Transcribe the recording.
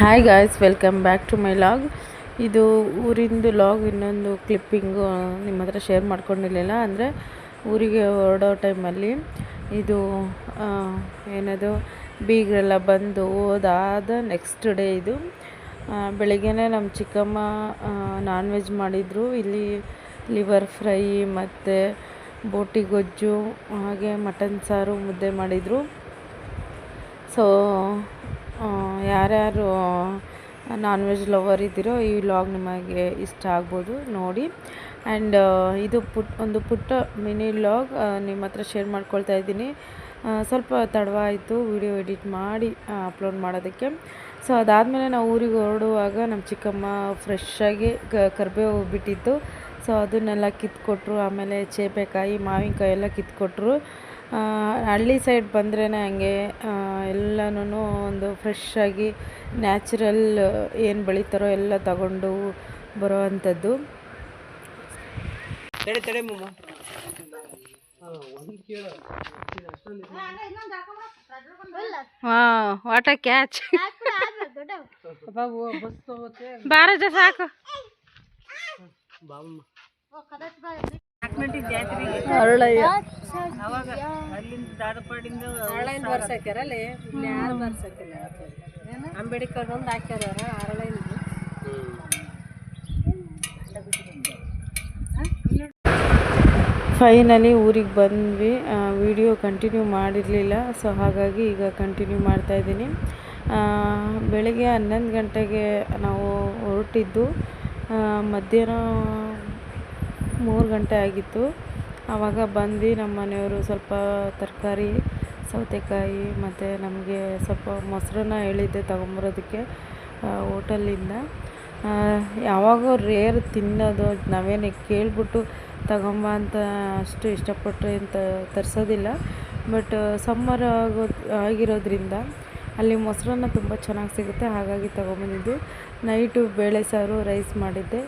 Hi guys welcome back to my vlog ಇದು ಊರಿಂದು log ಇನ್ನೊಂದು ಕ್ಲಿಪ್ಪಿಂಗು ನಿಮ್ಮ ಹತ್ರ ಶೇರ್ ಮಾಡ್ಕೊಂಡಿರಲಿಲ್ಲ. ಅಂದರೆ ಊರಿಗೆ ಹೊರಡೋ ಟೈಮಲ್ಲಿ ಇದು ಏನದು, ಬೀಗರೆಲ್ಲ ಬಂದು ಹೋದಾದ ನೆಕ್ಸ್ಟ್ ಡೇ ಇದು. ಬೆಳಿಗ್ಗೆ ನಮ್ಮ ಚಿಕ್ಕಮ್ಮ ನಾನ್ ವೆಜ್ ಮಾಡಿದರು. ಇಲ್ಲಿ ಲಿವರ್ ಫ್ರೈ ಮತ್ತು ಬೋಟಿ ಗೊಜ್ಜು, ಹಾಗೆ ಮಟನ್ ಸಾರು ಮುದ್ದೆ ಮಾಡಿದರು. ಸೊ ಯಾರ್ಯಾರು ನಾನ್ ವೆಜ್ ಲವರ್ ಇದ್ದೀರೋ ಈ ವ್ಲಾಗ್ ನಿಮಗೆ ಇಷ್ಟ ಆಗ್ಬೋದು ನೋಡಿ. ಆ್ಯಂಡ್ ಇದು ಪುಟ್, ಒಂದು ಪುಟ್ಟ ಮಿನಿ ವ್ಲಾಗ್ ನಿಮ್ಮ ಹತ್ರ ಶೇರ್ ಮಾಡ್ಕೊಳ್ತಾ ಇದ್ದೀನಿ. ಸ್ವಲ್ಪ ತಡವಾಯಿತು ವಿಡಿಯೋ ಎಡಿಟ್ ಮಾಡಿ ಅಪ್ಲೋಡ್ ಮಾಡೋದಕ್ಕೆ. ಸೊ ಅದಾದಮೇಲೆ ನಾವು ಊರಿಗೆ ಹೊರಡುವಾಗ ನಮ್ಮ ಚಿಕ್ಕಮ್ಮ ಫ್ರೆಶ್ಶಾಗಿ ಕರ್ಬೇವು ಬಿಟ್ಟಿತ್ತು ಸೊ ಅದನ್ನೆಲ್ಲ ಕಿತ್ಕೊಟ್ರು, ಆಮೇಲೆ ಚೇಪೆಕಾಯಿ, ಮಾವಿನಕಾಯಿ ಎಲ್ಲ ಕಿತ್ಕೊಟ್ರು. ಹಳ್ಳಿ ಸೈಡ್ ಬಂದ್ರೇ ಹಂಗೆ ಎಲ್ಲನೂ ಒಂದು ಫ್ರೆಶ್ಶಾಗಿ ನ್ಯಾಚುರಲ್ ಏನು ಬೆಳೀತಾರೋ ಎಲ್ಲ ತಗೊಂಡು ಬರೋ ಅಂಥದ್ದು ತಡೆ ತಡೆ ಮಮ್ಮ ಹಾಂ ವಾಟ ಕ್ಯಾಚ್ ಬಾರಜ ಸಾಕು. ಅರಳಯ್ಯ. ಅವಾಗ ಅಲ್ಲಿಂದ ದಾಡಪಾಡಿಂದ ಅರಳೈನ್ ಬರ್ಸಾಕ್ಯಾರಲ್ಲಿ ಯಾರು ಬರ್ಸಾಕಿಲ್ಲ ಅಂಬೇಡ್ಕರ್ ಒಂದು ಹಾಕ್ಯಾರ ಅರಳೈನ್ ಫೈನಲಿ ಊರಿಗೆ ಬಂದ್ವಿ. ವಿಡಿಯೋ ಕಂಟಿನ್ಯೂ ಮಾಡಿರಲಿಲ್ಲ ಸೊ ಹಾಗಾಗಿ ಈಗ ಕಂಟಿನ್ಯೂ ಮಾಡ್ತಾಯಿದ್ದೀನಿ ಬೆಳಗ್ಗೆ ಹನ್ನೊಂದು ಗಂಟೆಗೆ ನಾವು ಹೊರಟಿದ್ದು ಮಧ್ಯಾಹ್ನ ಮೂರು ಗಂಟೆ ಆಗಿತ್ತು. ಆವಾಗ ಬಂದು ನಮ್ಮ ಮನೆಯವರು ಸ್ವಲ್ಪ ತರಕಾರಿ, ಸೌತೆಕಾಯಿ ಮತ್ತು ನಮಗೆ ಸ್ವಲ್ಪ ಮೊಸರನ್ನ ಹೇಳಿದ್ದೆ ತೊಗೊಂಬರೋದಕ್ಕೆ ಹೋಟೆಲಿಂದ. ಯಾವಾಗೋ ರೇರ್ ತಿನ್ನೋದು ನಾವೇನೇ ಕೇಳ್ಬಿಟ್ಟು ತಗೊಂಬ ಅಂತ ಅಷ್ಟು ಇಷ್ಟಪಟ್ಟರೆ ಅಂತ ತರಿಸೋದಿಲ್ಲ. ಬಟ್ ಸಮ್ಮರ್ ಆಗೋ, ಆಗಿರೋದ್ರಿಂದ ಅಲ್ಲಿ ಮೊಸರನ್ನ ತುಂಬ ಚೆನ್ನಾಗಿ ಸಿಗುತ್ತೆ, ಹಾಗಾಗಿ ತೊಗೊಂಬಂದಿದ್ದು. ನೈಟು ಬೇಳೆ ಸಾರು ರೈಸ್ ಮಾಡಿದ್ದೆ.